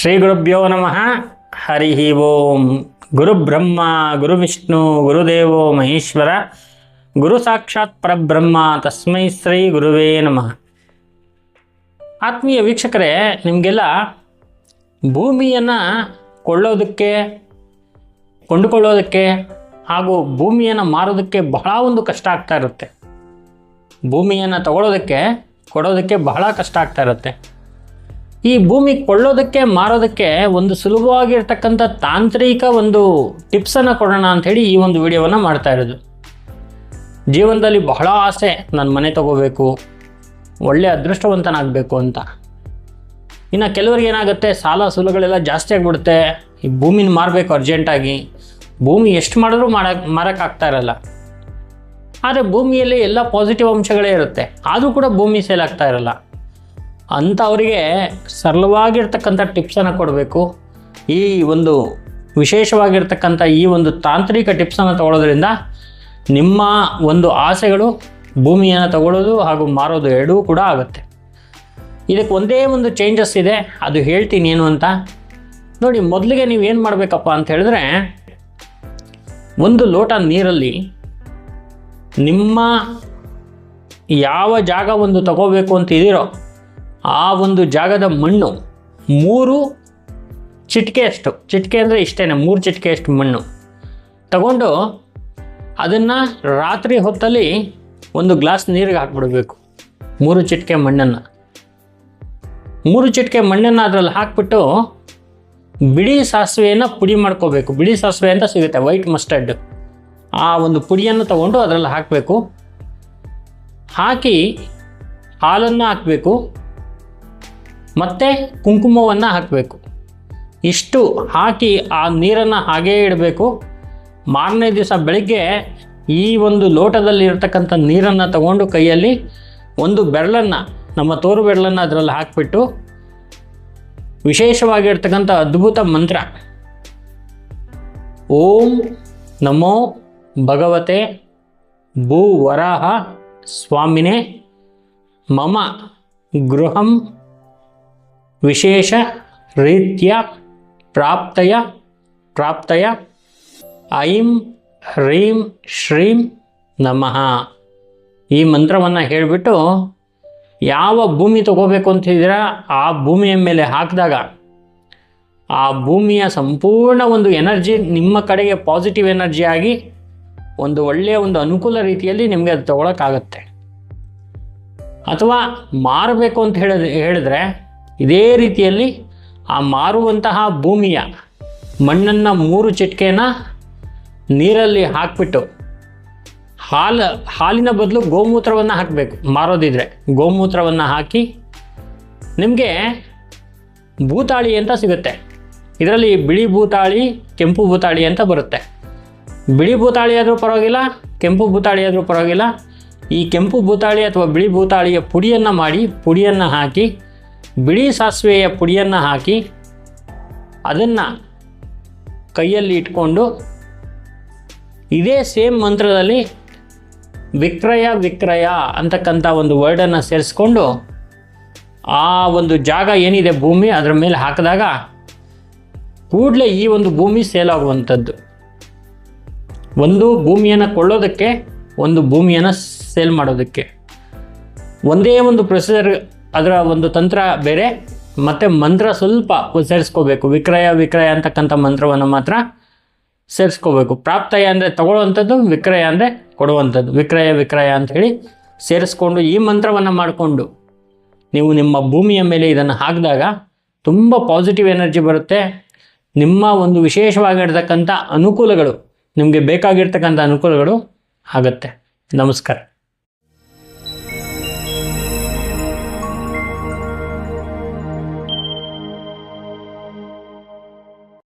ಶ್ರೀ ಗುರುಭ್ಯೋ ನಮಃ. ಹರಿ ಓಂ. ಗುರು ಬ್ರಹ್ಮ, ಗುರು ವಿಷ್ಣು ಗುರುದೇವೋ ಮಹೇಶ್ವರ, ಗುರು ಸಾಕ್ಷಾತ್ ಪರಬ್ರಹ್ಮ, ತಸ್ಮೈ ಶ್ರೀ ಗುರುವೇ ನಮಃ. ಆತ್ಮೀಯ ವೀಕ್ಷಕರೇ, ನಿಮಗೆಲ್ಲ ಭೂಮಿಯನ್ನು ಕೊಳ್ಳೋದಕ್ಕೆ, ಕೊಂಡುಕೊಳ್ಳೋದಕ್ಕೆ ಹಾಗೂ ಭೂಮಿಯನ್ನು ಮಾರೋದಕ್ಕೆ ಬಹಳ ಒಂದು ಕಷ್ಟ ಆಗ್ತಾ ಇರುತ್ತೆ. ಭೂಮಿಯನ್ನು ತಗೊಳ್ಳೋದಕ್ಕೆ ಕೊಡೋದಕ್ಕೆ ಬಹಳ ಕಷ್ಟ ಆಗ್ತಾ ಇರುತ್ತೆ. ಈ ಭೂಮಿ ಕೊಳ್ಳೋದಕ್ಕೆ, ಮಾರೋದಕ್ಕೆ ಒಂದು ಸುಲಭವಾಗಿರ್ತಕ್ಕಂಥ ತಾಂತ್ರಿಕ ಒಂದು ಟಿಪ್ಸನ್ನು ಕೊಡೋಣ ಅಂಥೇಳಿ ಈ ಒಂದು ವಿಡಿಯೋವನ್ನು ಮಾಡ್ತಾ ಇರೋದು. ಜೀವನದಲ್ಲಿ ಬಹಳ ಆಸೆ ನಾನು ಮನೆ ತಗೋಬೇಕು, ಒಳ್ಳೆ ಅದೃಷ್ಟವಂತನಾಗಬೇಕು ಅಂತ. ಇನ್ನು ಕೆಲವರಿಗೆ ಏನಾಗುತ್ತೆ, ಸಾಲ ಸುಲಗಳೆಲ್ಲ ಜಾಸ್ತಿ ಆಗಿಬಿಡುತ್ತೆ, ಈ ಭೂಮಿನ ಮಾರಬೇಕು ಅರ್ಜೆಂಟಾಗಿ. ಭೂಮಿ ಎಷ್ಟು ಮಾಡಿದ್ರೂ ಮಾಡಕ್ಕೆ ಮಾರೋಕ್ಕಾಗ್ತಾ ಇರಲ್ಲ. ಆದರೆ ಭೂಮಿಯಲ್ಲಿ ಎಲ್ಲ ಪಾಸಿಟಿವ್ ಅಂಶಗಳೇ ಇರುತ್ತೆ, ಆದರೂ ಕೂಡ ಭೂಮಿ ಸೇಲ್ ಆಗ್ತಾ ಇರಲ್ಲ. ಅಂಥವರಿಗೆ ಸರಳವಾಗಿರ್ತಕ್ಕಂಥ ಟಿಪ್ಸನ್ನು ಕೊಡಬೇಕು. ಈ ಒಂದು ವಿಶೇಷವಾಗಿರ್ತಕ್ಕಂಥ ಈ ಒಂದು ತಾಂತ್ರಿಕ ಟಿಪ್ಸನ್ನು ತಗೊಳ್ಳೋದ್ರಿಂದ ನಿಮ್ಮ ಒಂದು ಆಸೆಗಳು ಭೂಮಿಯನ್ನು ತಗೊಳ್ಳೋದು ಹಾಗೂ ಮಾರೋದು ಎರಡೂ ಕೂಡ ಆಗುತ್ತೆ. ಇದಕ್ಕೆ ಒಂದೇ ಒಂದು ಚೇಂಜಸ್ ಇದೆ, ಅದು ಹೇಳ್ತೀನಿ ಏನು ಅಂತ. ನೋಡಿ, ಮೊದಲಿಗೆ ನೀವು ಏನು ಮಾಡಬೇಕಪ್ಪ ಅಂತ ಹೇಳಿದ್ರೆ, ಒಂದು ಲೋಟ ನೀರಲ್ಲಿ ನಿಮ್ಮ ಯಾವ ಜಾಗ ಒಂದು ತಗೋಬೇಕು ಅಂತ ಇದೀರೋ ಆ ಒಂದು ಜಾಗದ ಮಣ್ಣು ಮೂರು ಚಿಟಿಕೆಯಷ್ಟು ಚಿಟಿಕೆ ಅಂದರೆ ಇಷ್ಟೇ ಮೂರು ಚಿಟಿಕೆಯಷ್ಟು ಮಣ್ಣು. ತಗೊಂಡು ಅದನ್ನು ರಾತ್ರಿ ಹೊತ್ತಲ್ಲಿ ಒಂದು ಗ್ಲಾಸ್ ನೀರಿಗೆ ಹಾಕ್ಬಿಡಬೇಕು, ಮೂರು ಚಿಟಿಕೆ ಮಣ್ಣನ್ನು. ಮೂರು ಚಿಟಿಕೆ ಮಣ್ಣನ್ನು ಅದರಲ್ಲಿ ಹಾಕ್ಬಿಟ್ಟು ಬಿಳಿ ಸಾಸಿವೆಯನ್ನು ಪುಡಿ ಮಾಡ್ಕೋಬೇಕು. ಬಿಳಿ ಸಾಸಿವೆ ಅಂತ ಸಿಗುತ್ತೆ, ವೈಟ್ ಮಸ್ಟರ್ಡ್. ಆ ಒಂದು ಪುಡಿಯನ್ನು ತಗೊಂಡು ಅದರಲ್ಲಿ ಹಾಕಬೇಕು. ಹಾಕಿ ಹಾಲನ್ನು ಹಾಕಬೇಕು. ಮತ್ತು ಕುಂಕುಮವನ್ನು ಹಾಕಬೇಕು. ಇಷ್ಟು ಹಾಕಿ ಆ ನೀರನ್ನು ಹಾಗೇ ಇಡಬೇಕು. ಮಾರನೇ ದಿವಸ ಬೆಳಗ್ಗೆ ಈ ಒಂದು ಲೋಟದಲ್ಲಿ ಇರತಕ್ಕಂಥ ನೀರನ್ನು ತಗೊಂಡು ಕೈಯಲ್ಲಿ ಒಂದು ಬೆರಳನ್ನು, ನಮ್ಮ ತೋರು ಬೆರಳನ್ನು ಅದರಲ್ಲಿ ಹಾಕಿಬಿಟ್ಟು ವಿಶೇಷವಾಗಿರ್ತಕ್ಕಂಥ ಅದ್ಭುತ ಮಂತ್ರ. ಓಂ ನಮೋ ಭಗವತೆ ಭೂವರಾಹ ಸ್ವಾಮಿನೇ. ಮಮ ಗೃಹಂ ವಿಶೇಷ ರೀತಿಯ ಪ್ರಾಪ್ತಯ ಪ್ರಾಪ್ತಯ, ಐಂ ಹ್ರೀಂ ಶ್ರೀಂ ನಮಃ. ಈ ಮಂತ್ರವನ್ನು ಹೇಳಿಬಿಟ್ಟು ಯಾವ ಭೂಮಿ ತಗೋಬೇಕು ಅಂತಿದ್ದೀರಾ ಆ ಭೂಮಿಯ ಮೇಲೆ ಹಾಕಿದಾಗ ಆ ಭೂಮಿಯ ಸಂಪೂರ್ಣ ಒಂದು ಎನರ್ಜಿ, ನಿಮ್ಮ ಕಡೆಗೆ ಪಾಸಿಟಿವ್ ಎನರ್ಜಿ ಆಗಿ ಒಂದು ಒಳ್ಳೆಯ ಒಂದು ಅನುಕೂಲ ರೀತಿಯಲ್ಲಿ ನಿಮಗೆ ಅದು ತಗೊಳಕ್ಕಾಗತ್ತೆ. ಅಥವಾ ಮಾರಬೇಕು ಅಂತ ಹೇಳಿದ, ಹೇಳಿದ್ರೆ ಇದೇ ರೀತಿಯಲ್ಲಿ ಆ ಮಾರುವಂತಹ ಭೂಮಿಯ ಮಣ್ಣನ್ನು ಮೂರು ಚಿಟಿಕೆನ ನೀರಲ್ಲಿ ಹಾಕಿಬಿಟ್ಟು ಹಾಲು, ಹಾಲಿನ ಬದಲು ಗೋಮೂತ್ರವನ್ನು ಹಾಕಬೇಕು. ಮಾರೋದಿದ್ರೆ ಗೋಮೂತ್ರವನ್ನು ಹಾಕಿ ನಿಮಗೆ ಭೂತಾಳಿ ಅಂತ ಸಿಗುತ್ತೆ. ಇದರಲ್ಲಿ ಬಿಳಿ ಭೂತಾಳಿ, ಕೆಂಪು ಭೂತಾಳಿ ಅಂತ ಬರುತ್ತೆ. ಬಿಳಿ ಭೂತಾಳಿ ಆದರೂ ಪರವಾಗಿಲ್ಲ, ಕೆಂಪು ಭೂತಾಳಿ ಆದರೂ ಪರವಾಗಿಲ್ಲ. ಈ ಕೆಂಪು ಭೂತಾಳಿ ಅಥವಾ ಬಿಳಿ ಭೂತಾಳಿಯ ಪುಡಿಯನ್ನು ಮಾಡಿ, ಪುಡಿಯನ್ನು ಹಾಕಿ ಬಿಳಿ ಸಾಸಿವೆಯ ಪುಡಿಯನ್ನು ಹಾಕಿ ಅದನ್ನು ಕೈಯಲ್ಲಿ ಇಟ್ಕೊಂಡು ಇದೇ ಸೇಮ್ ಮಂತ್ರದಲ್ಲಿ ವಿಕ್ರಯ ವಿಕ್ರಯ ಅಂತಕ್ಕಂಥ ಒಂದು ವರ್ಡನ್ನು ಸೇರಿಸ್ಕೊಂಡು ಆ ಒಂದು ಜಾಗ ಏನಿದೆ ಭೂಮಿ ಅದರ ಮೇಲೆ ಹಾಕಿದಾಗ ಕೂಡಲೇ ಈ ಒಂದು ಭೂಮಿ ಸೇಲ್ ಆಗುವಂಥದ್ದು. ಒಂದು ಭೂಮಿಯನ್ನು ಕೊಳ್ಳೋದಕ್ಕೆ ಒಂದು ಭೂಮಿಯನ್ನು ಸೇಲ್ ಮಾಡೋದಕ್ಕೆ. ಒಂದೇ ಒಂದು ಪ್ರೊಸೀಜರ್ ಅದರ ಒಂದು ತಂತ್ರ ಬೇರೆ, ಮತ್ತು ಮಂತ್ರ ಸ್ವಲ್ಪ ಸೇರಿಸ್ಕೋಬೇಕು. ವಿಕ್ರಯ ವಿಕ್ರಯ ಅಂತಕ್ಕಂಥ ಮಂತ್ರವನ್ನು ಮಾತ್ರ ಸೇರಿಸ್ಕೋಬೇಕು. ಪ್ರಾಪ್ತಯ ಅಂದರೆ ತಗೊಳ್ಳುವಂಥದ್ದು, ವಿಕ್ರಯ ಅಂದರೆ ಕೊಡುವಂಥದ್ದು. ವಿಕ್ರಯ ವಿಕ್ರಯ ಅಂಥೇಳಿ ಸೇರಿಸ್ಕೊಂಡು ಈ ಮಂತ್ರವನ್ನು ಮಾಡಿಕೊಂಡು ನೀವು ನಿಮ್ಮ ಭೂಮಿಯ ಮೇಲೆ ಇದನ್ನು ಹಾಕಿದಾಗ ತುಂಬ ಪಾಸಿಟಿವ್ ಎನರ್ಜಿ ಬರುತ್ತೆ. ನಿಮ್ಮ ಒಂದು ವಿಶೇಷವಾಗಿರ್ತಕ್ಕಂಥ ಅನುಕೂಲಗಳು, ನಿಮಗೆ ಬೇಕಾಗಿರ್ತಕ್ಕಂಥ ಅನುಕೂಲಗಳು ಆಗುತ್ತೆ. ನಮಸ್ಕಾರ.